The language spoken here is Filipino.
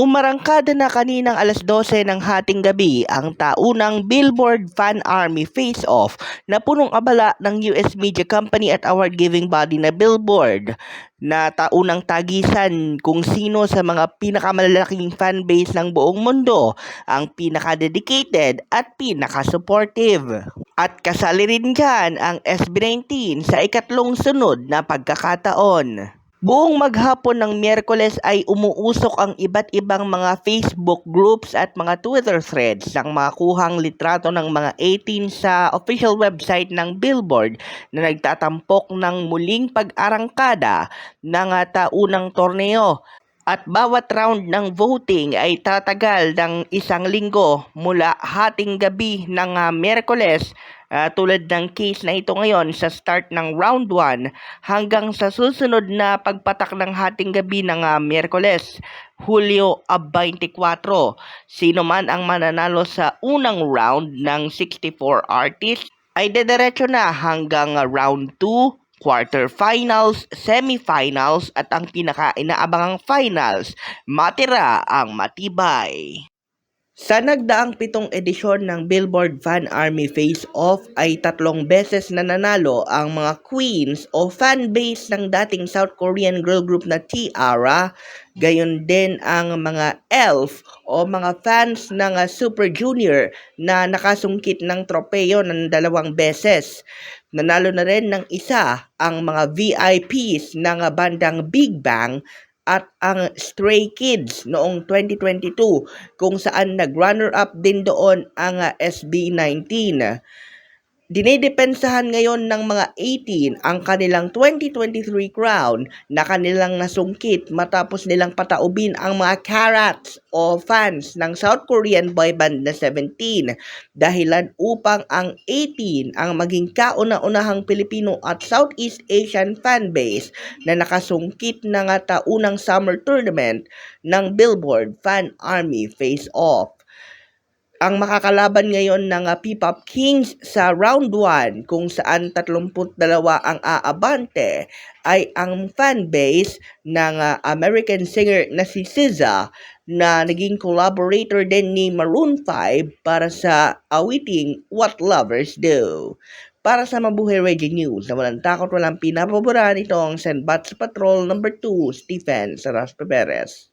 Umarangkada na kaninang alas 12 ng hating gabi ang taunang Billboard Fan Army Face-Off na punong abala ng US media company at award-giving body na Billboard na taunang tagisan kung sino sa mga pinakamalalaking fanbase ng buong mundo ang pinaka-dedicated at pinaka-supportive. At kasali rin dyan ang SB19 sa ikatlong sunod na pagkakataon. Buong maghapon ng Miyerkules ay umuusok ang iba't ibang mga Facebook groups at mga Twitter threads ng mga kuhang litrato ng mga 18 sa official website ng Billboard na nagtatampok ng muling pag-arangkada ng taunang torneo. At bawat round ng voting ay tatagal ng isang linggo mula hating gabi ng Miyerkules Ah, tulad ng case na ito ngayon sa start ng round 1 hanggang sa susunod na pagpatak ng hating gabi ng ah, Miyerkules, Hulyo ab 24. Sino man ang mananalo sa unang round ng 64 artists ay dediretso na hanggang ah, round 2 quarterfinals, semifinals at ang pinaka-inaabangang finals, matira ang matibay. Sa nagdaang pitong edisyon ng Billboard Fan Army Face Off ay tatlong beses na nanalo ang mga queens o fanbase ng dating South Korean girl group na T-Ara, gayon din ang mga ELF o mga fans ng uh, Super Junior na nakasungkit ng tropeyo ng dalawang beses. Nanalo na rin ng isa ang mga VIPs ng uh, bandang Big Bang at ang Stray Kids noong 2022 kung saan nag-runner-up din doon ang ah, SB19. Dinidepensahan ngayon ng mga 18 ang kanilang 2023 crown na kanilang nasungkit matapos nilang pataubin ang mga carats o fans ng South Korean boy band na 17 dahilan upang ang 18 ang maging kauna-unahang Pilipino at Southeast Asian fanbase na nakasungkit ng nga taunang summer tournament ng Billboard Fan Army Face Off ang makakalaban ngayon ng uh, P-Pop Kings sa round 1 kung saan 32 ang aabante ay ang fanbase ng uh, American singer na si SZA na naging collaborator din ni Maroon 5 para sa awiting What Lovers Do. Para sa Mabuhay Radio News na walang takot walang pinapaboran ito ang Senbat sa Patrol number 2 Stephen Saraspe Perez.